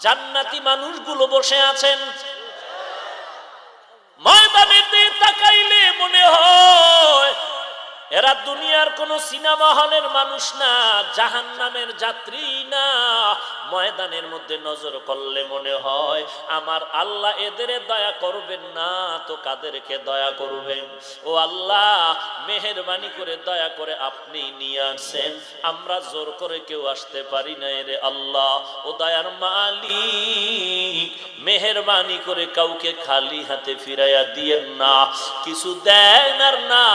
জান্নাতি মানুষগুলো বসে আছেন। ময়দানের দিকে তাকাইলে মনে হয় এরা দুনিয়ার কোন সিনেমা হলের মানুষ না জাহান নামের যাত্রী না। ময়দানের মধ্যে নজর করলে মনে হয়, আমার আল্লাহ এদের দয়া করবেন না, তো কাদেরকে দয়া করবেন? ও আল্লাহ, মেহরবানি করে দয়া করে আপনি নিয়ে আসেন, আমরা জোর করে কেউ আসতে পারি না রে আল্লাহ। ও দয়ার মালিক, মেহরবানি করে কাউকে খালি হাতে ফিরাইয়া দিয়েন না। কিছু দেন আর না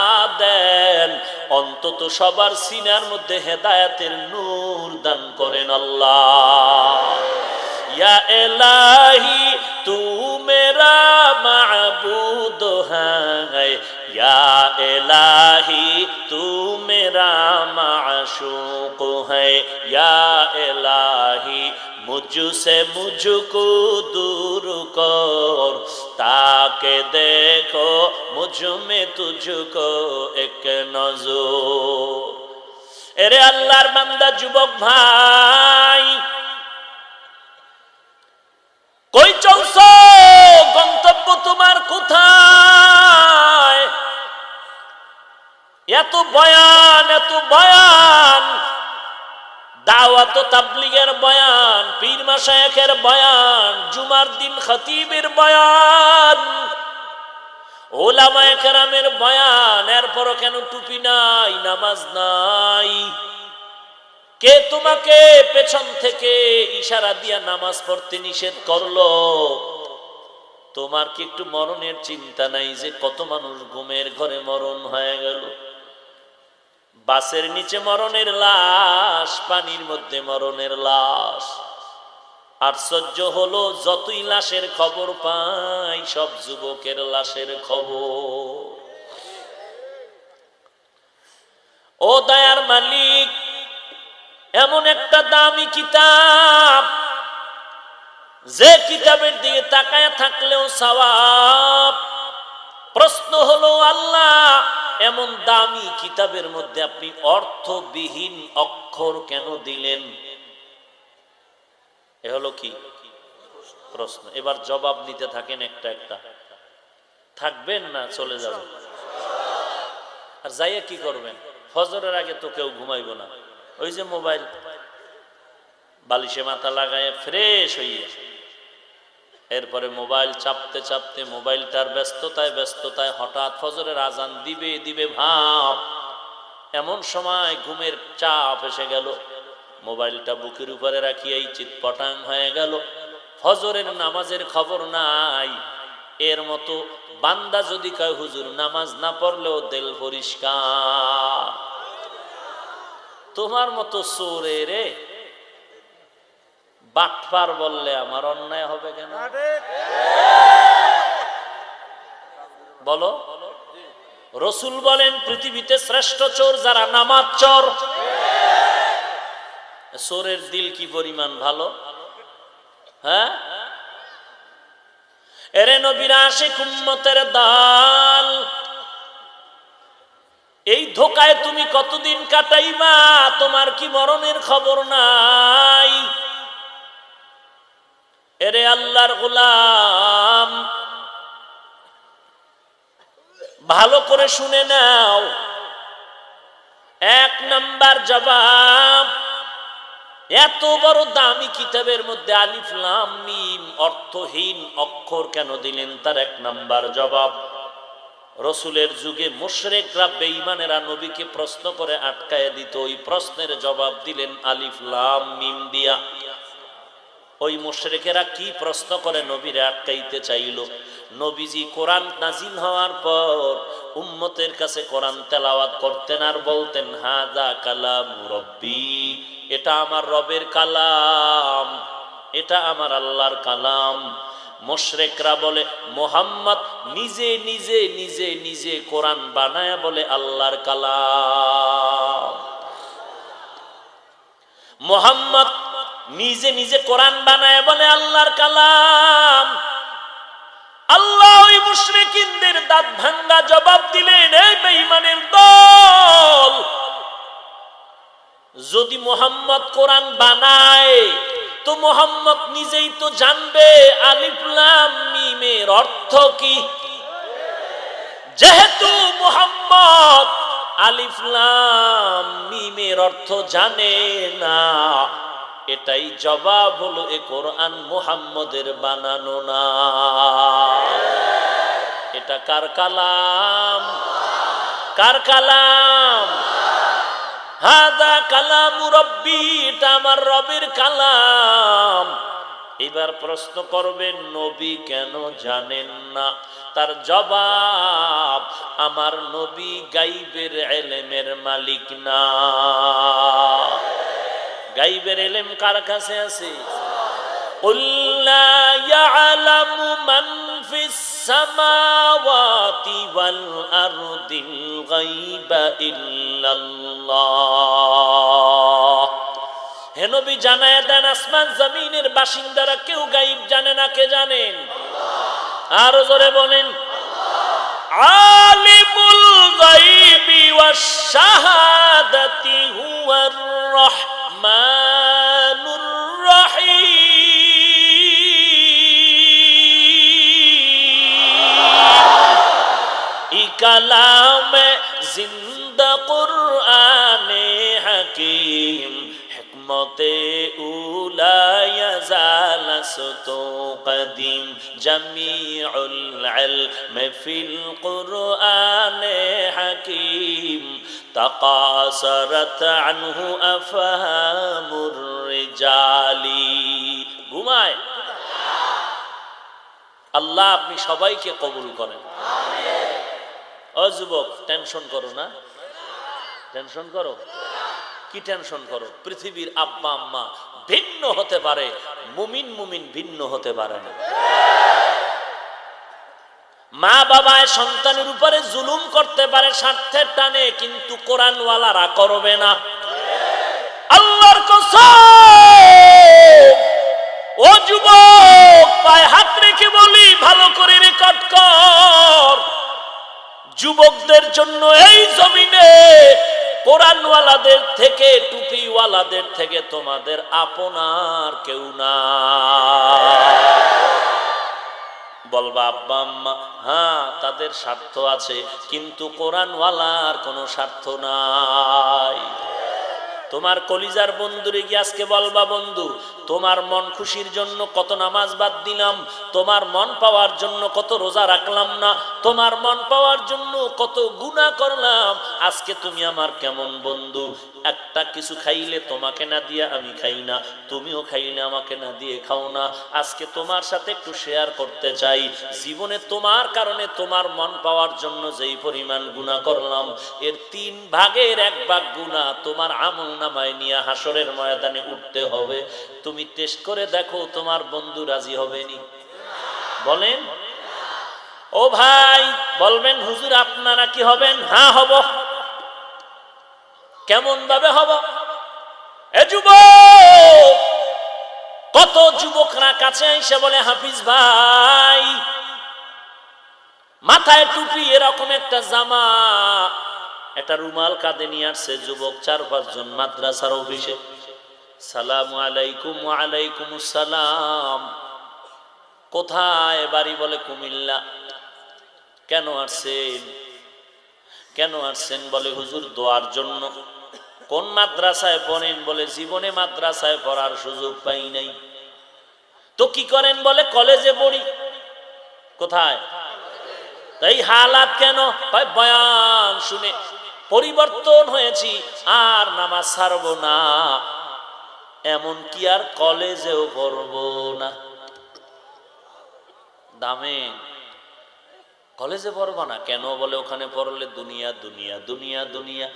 অন্তত সবার সিনার মধ্যে হেদায়াতের নূর দান করেন আল্লাহ। ইয়া এলাহি तू मेरा महबूद है या इलाही तू मेरा माशूक है या इलाही मुझसे मुझको दूर कर ताके देखो मुझ में तुझको एक नजो अरे अल्लाहर बंदा जुबक भाई বয়ান, দাওয়াত তাবলিগের বয়ান, পীর মাসায়েখের বয়ান, জুমার দিন খতিবের বয়ান, ওলামায়ে কেরামের বয়ান, এরপরও কেন টুপি নাই, নামাজ নাই? কে তোমাকে পেছন থেকে ইশারা দিয়া নামাজ পড়তে নিষেধ করল? তোমার কি একটু মরণের চিন্তা নাই যে কত মানুষ ঘুমের ঘরে মরণ হয়ে গেল? বাসের নিচে মরণের লাশ, পানির মধ্যে মরণের লাশ। আশ্চর্য হলো, যতই লাশের খবর পাই, সব যুবকের লাশের খবর। ও দয়ার মালিক, এমন একটা দামি কিতাব, যে কিতাবের দিকে তাকায় থাকলেও সওয়াব, প্রশ্ন হলো, আল্লাহ এমন দামি কিতাবের মধ্যে আপনি অর্থবিহীন অক্ষর কেন দিলেন? এ হলো কি? প্রশ্ন। এবার জবাব নিতে থাকেন একটা একটা। থাকবেন না, চলে যাবেন আর যাইয়া কি করবেন? ফজরের আগে তো কেউ ঘুমাইব না। ওই যে মোবাইল, বালিশে মাথা লাগায় ফ্রেশ হইয়া। এরপরে মোবাইল চাপতে চাপতে মোবাইলটার ব্যস্ততায় ব্যস্ততায় হঠাৎ ফজরের আজান দিবে দিবে, ভাব। এমন সময় ঘুমের চাপ এসে গেল। মোবাইলটা বুকের উপরে রাখিয়াই চিৎপটাং হয়ে গেল। ফজরের নামাজের খবর নাই। এর মতো বান্দা যদি কয়, হুজুর, নামাজ না পড়লেও দেল পরিষ্কার। তোমার মতো সোরে রে বাটপার বললে আমার অন্যায় হবে কেন? বলো। রসুল বলেন, পৃথিবীতে শ্রেষ্ঠ চোর যারা নামাজ চোর। চোরের দিল কি পরিমাণ ভালো? হ্যাঁ? এরে নবীরা আসে কুম্মতের দাল। এই ধোকায় তুমি কতদিন কাটাইবা? তোমার কি মরণের খবর নাই? এরে আল্লাহর গোলাম, ভালো করে শুনে নাও। এক নাম্বার জবাব, এত বড় দামি কিতাবের মধ্যে আলিফ, লাম, মিম, অর্থহীন অক্ষর কেন দিলেন? তার এক নাম্বার জবাব, রসুলের যুগে মুশরেকরা বেঈমানেরা নবীকে প্রশ্ন করে আটকায় দিত। ওই প্রশ্নের জবাব দিলেন আলিফ, লাম, মিম দিয়া। ওই মোশরেকেরা কি প্রশ্ন করে নবীরে আটকাইতে চাইল? নবীজি কোরআন নাজিল হওয়ার পর উম্মতের কাছে কোরআন তেলাওয়াত করতেন আর বলতেন হাদা কালাম রব্বি, এটা আমার রবের কালাম, এটা আমার আল্লাহর কালাম। মোশরেকরা বলে, মোহাম্মদ নিজে নিজে নিজে নিজে কোরআন বানায় বলে আল্লাহর কালাম। মোহাম্মদ নিজে নিজে কোরআন বানায় বলে আল্লাহর কালাম। আল্লাহ ওই মুশরিকিনদের দাঁত ভাঙ্গা জবাব দিলেন এই বেঈমানের দল, যদি মোহাম্মদ কোরআন বানায়, তো মোহাম্মদ নিজেই তো জানবে আলিফলাম মিমের অর্থ কি? যেহেতু মোহাম্মদ আলিফলাম মিমের অর্থ জানে না এটাই জবাব হলো এ কোরআন মুহাম্মদের বানানো না। এটা কার কালাম? কার কালাম? হাদা কালাম রব্বি, এটা আমার রবের কালাম। এবার প্রশ্ন করবেন, নবী কেন জানেন না? তার জবাব, আমার নবী গাইবের এলেমের মালিক না। গাইবের এলেম কার কাছে আছে? হেনবি জানায় দেন, আসমান জমিনের বাসিন্দারা কেউ গাইব জানে না কে জানেন? আরও জোরে বলেন। আলিমুল গাইবি ওয়াশ শাহাদাতি হুয়ার কালামে জিন্দা কুরআনে হাকিম হিকমতে উলায়া জালাসতু কদিম জামিউল ইলম ফিল কুরআনে হাকিম تقاصرت عنه أفهام الرجال ঘুমায় আল্লাহ আপনি সবাইকে কবুল করেন ও যুবক টেনশন করো না টেনশন করো কি টেনশন করো পৃথিবীর আব্বা আম্মা ভিন্ন হতে পারে মুমিন মুমিন ভিন্ন হতে পারে না মা বাবায় সন্তানের উপরে জুলুম করতে পারে স্বার্থের টানে, কিন্তু কোরআনওয়ালারা করবে না। আল্লাহর ও যুবক, পায়ে হাত রেখে বলি, ভালো করে রেকর্ড কর। যুবকদের জন্য এই জমিনে কোরআনওয়ালাদের থেকে, টুপিওয়ালাদের থেকে তোমাদের আপনার কেউ না বলবা আব্বা আম্মা হ্যাঁ তাদের স্বার্থ আছে কিন্তু কোরআনওয়ালার কোনো স্বার্থ নাই। তোমার কলিজার বন্ধুরে গিয়ে আজকে বলবা বন্ধু? তোমার মন খুশির জন্য কত নামাজ বাদ দিলাম, তোমার মন পাওয়ার জন্য কত রোজা রাখলাম না, তোমার মন পাওয়ার জন্য কত গুণা করলাম, আজকে তুমি আমার কেমন বন্ধু? একটা কিছু খাইলে তোমাকে না দিয়ে আমি খাই না, তুমিও খাইলে আমাকে না দিয়ে খাও না। আজকে তোমার সাথে একটু শেয়ার করতে চাই। জীবনে তোমার কারণে তোমার মন পাওয়ার জন্য যেই পরিমাণ গুণা করলাম, এর তিন ভাগের এক ভাগ গুণা তোমার আমল নামায় নিয়ে হাসরের ময়দানে উঠতে হবে। তুমি টেস্ট করে দেখো তোমার বন্ধু রাজি হবে নি। বলেন? ও ভাই, বলবেন, হুজুর, আপনারা কি হবেন? হ্যাঁ হব। কেমন ভাবে হব? এ যুবক, কত যুবকরা কাছে এসে বলে, হাফিজ ভাই, মাথায় টুপি এরকম একটা জামা একটা রুমাল কাঁধে নিয়ে আসছে যুবক চার পাঁচজন মাদ্রাসার অফিসে। সালাম আলাইকুম আলাইকুম সালাম কোথায় বাড়ি বলে কুমিল্লা? কেন আসছেন? কেন আসছেন বলে হুজুর দোয়ার জন্য। কোন মাদ্রাসায় পড়েন বলে জীবনে মাদ্রাসায় পড়ার সুযোগ পাই নাই। তো কি করেন বলে কলেজে পড়ি। কোথায়? তাই হালাত কেন? বয়ান শুনে। পরিবর্তন হয়েছি, আর নামাজ ছাড়বো না। এমন কি আর কলেজেও পড়ব না। দামে কলেজে পড়ব না, কেন বলে ওখানে পড়লে দুনিয়া দুনিয়া দুনিয়া দুনিয়া।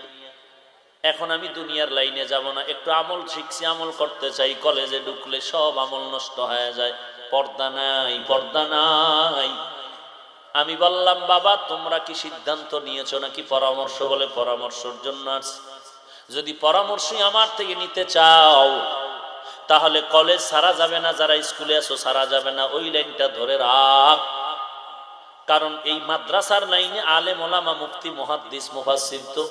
এখন আমি দুনিয়ার লাইনে যাব না, একটু আমল শিখছি, আমল করতে চাই, কলেজে ঢুকলে সব আমল নষ্ট হয়ে যায়। পর্দা নাই পর্দা নাই। আমি বললাম, বাবা, তোমরা কি সিদ্ধান্ত নিয়েছ নাকি পরামর্শ বলে পরামর্শের জন্য যদি পরামর্শই আমার থেকে নিতে চাও, তাহলে কলেজ সারা যাবে না, যারা স্কুলে আসো সারা যাবে না, ওই লাইনটা ধরে রাখ। কারণ এই মাদ্রাসার লাইনে আলে ওলামা মুক্তি মুহাদ্দিস, মুফাসসির তো